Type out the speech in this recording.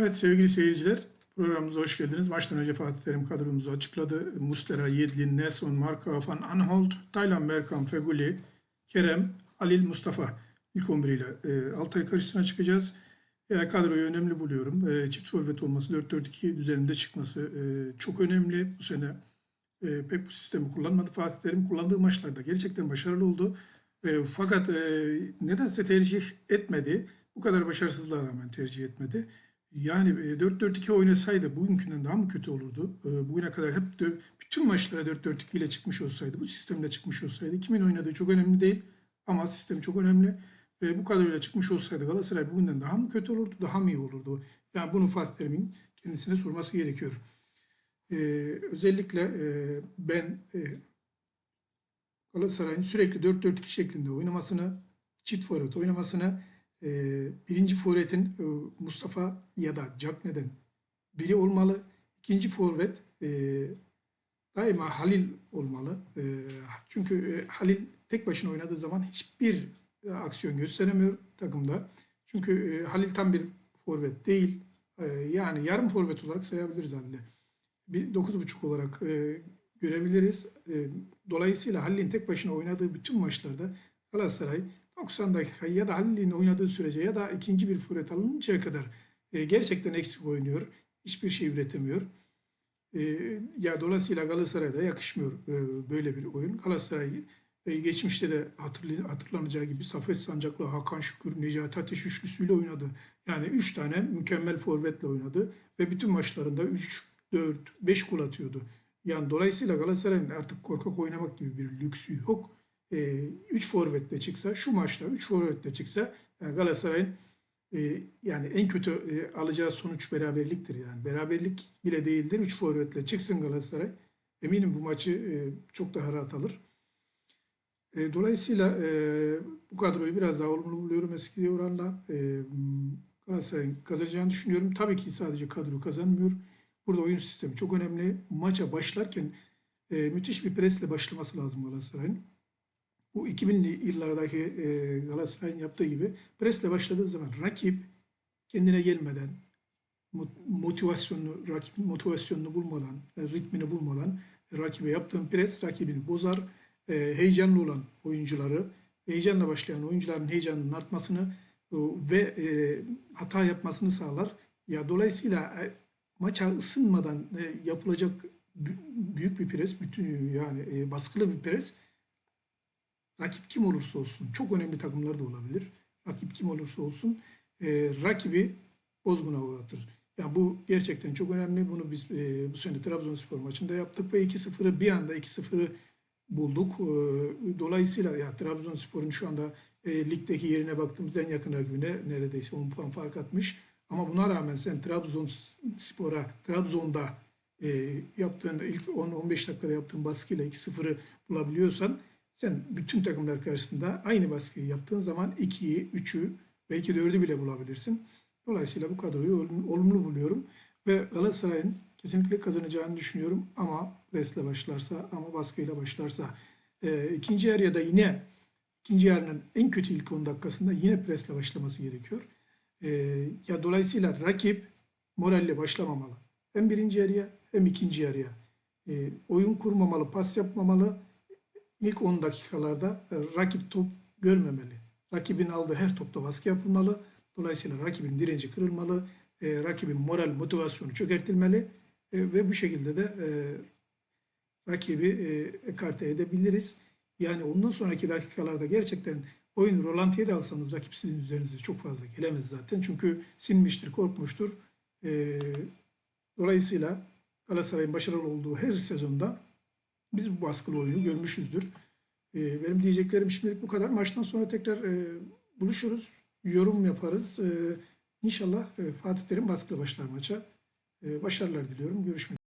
Evet sevgili seyirciler, programımıza hoş geldiniz. Maçtan önce Fatih Terim kadromuzu açıkladı. Mustera, Yedlin, Nelson, Marka, Van Anholt, Taylan Berkan, Feguli, Kerem, Halil, Mustafa ilk 11 ile e, Altay karşısına çıkacağız. E, kadroyu önemli buluyorum. E, çift forvet olması, 4-4-2 düzeninde çıkması e, çok önemli. Bu sene e, pek bu sistemi kullanmadı. Fatih Terim kullandığı maçlarda gerçekten başarılı oldu. E, fakat e, nedense tercih etmedi. Bu kadar başarısızlığa rağmen tercih etmedi. Yani e, 4-4-2 oynasaydı bugünkünden daha mı kötü olurdu? E, Bugüne kadar hep bütün maçlara 4-4-2 ile çıkmış olsaydı, bu sistemle çıkmış olsaydı kimin oynadığı çok önemli değil ama sistem çok önemli. E, Bu kadroyla çıkmış olsaydı Galatasaray bugünden daha mı kötü olurdu, daha mı iyi olurdu? Yani bunu Fatih Terim'in kendisine sorması gerekiyor. E, Özellikle e, ben e, Galatasaray'ın sürekli 4-4-2 şeklinde oynamasını, çift forvet oynamasını, e, birinci forvetin e, Mustafa ya da Cagney'den biri olmalı. İkinci forvet e, daima Halil olmalı. E, çünkü Halil tek başına oynadığı zaman hiçbir aksiyon gösteremiyor takımda. Çünkü Halil tam bir forvet değil. Yani yarım forvet olarak sayabiliriz Halil'i bir 9.5 olarak görebiliriz. Dolayısıyla Halil'in tek başına oynadığı bütün maçlarda Galatasaray 90 dakika ya da Halil'in oynadığı sürece ya da ikinci bir forvet alınıncaya kadar e, gerçekten eksik oynuyor. Hiçbir şey üretemiyor. E, ya dolayısıyla Galatasaray'da yakışmıyor e, böyle bir oyun. Galatasaray e, geçmişte de hatırlı- hatırlanacağı gibi Safet Sancaklı, Hakan Şükür, Necati Ateş üçlüsüyle oynadı. Yani üç tane mükemmel forvetle oynadı ve bütün maçlarında 3, 4, 5 gol atıyordu. Yani dolayısıyla Galatasaray'ın artık korkak oynamak gibi bir lüksü yok. 3 forvetle çıksa, şu maçta 3 forvetle çıksa yani Galatasaray'ın e, yani en kötü e, alacağı sonuç beraberliktir yani. Beraberlik bile değildir. 3 forvetle çıksın Galatasaray. Eminim bu maçı e, çok daha rahat alır. E, dolayısıyla e, bu kadroyu biraz daha olumlu buluyorum eskiye oranla. E, Galatasaray'ın kazanacağını düşünüyorum. Tabii ki sadece kadro kazanmıyor. Burada oyun sistemi çok önemli. Maça başlarken e, müthiş bir presle başlaması lazım Galatasaray'ın. Bu 2000'li yıllardaki e, Galatasaray'ın yaptığı gibi presle başladığı zaman rakip kendine gelmeden mot- motivasyonunu rakip motivasyonunu bulmadan, e, ritmini bulmadan rakibe yaptığın pres rakibini bozar. E, heyecanlı olan oyuncuları, heyecanla başlayan oyuncuların heyecanının artmasını e, ve e, hata yapmasını sağlar. Ya dolayısıyla e, maça ısınmadan e, yapılacak bü- büyük bir pres, bütün yani e, baskılı bir pres rakip kim olursa olsun, çok önemli takımlar da olabilir. Rakip kim olursa olsun e, rakibi bozguna uğratır. Yani bu gerçekten çok önemli. Bunu biz e, bu sene Trabzonspor maçında yaptık ve 2-0'ı bir anda 2-0'ı bulduk. E, dolayısıyla ya Trabzonspor'un şu anda e, ligdeki yerine baktığımızda en yakın rakibine neredeyse 10 puan fark atmış. Ama buna rağmen sen Trabzonspor'a, Trabzon'da e, yaptığın ilk 10-15 dakikada yaptığın baskıyla 2-0'ı bulabiliyorsan sen bütün takımlar karşısında aynı baskıyı yaptığın zaman 2'yi, 3'ü belki 4'ü bile bulabilirsin. Dolayısıyla bu kadroyu olum- olumlu buluyorum. Ve Galatasaray'ın kesinlikle kazanacağını düşünüyorum ama presle başlarsa ama baskıyla başlarsa. E, ikinci yarıya da yine ikinci yarının en kötü ilk 10 dakikasında yine presle başlaması gerekiyor. E, ya dolayısıyla rakip moralle başlamamalı. Hem birinci yarıya hem ikinci yarıya. E, oyun kurmamalı, pas yapmamalı. İlk 10 dakikalarda e, rakip top görmemeli. Rakibin aldığı her topta baskı yapılmalı. Dolayısıyla rakibin direnci kırılmalı. E, rakibin moral motivasyonu çökertilmeli. E, ve bu şekilde de e, rakibi e, ekarte edebiliriz. Yani ondan sonraki dakikalarda gerçekten oyun rolantiye de alsanız rakip sizin üzerinize çok fazla gelemez zaten. Çünkü sinmiştir, korkmuştur. E, dolayısıyla Galatasaray'ın başarılı olduğu her sezonda biz bu baskılı oyunu görmüşüzdür. E, benim diyeceklerim şimdilik bu kadar. Maçtan sonra tekrar e, buluşuruz, yorum yaparız. E, inşallah Fatih Terim baskılı başlar maça. E, başarılar diliyorum. Görüşmek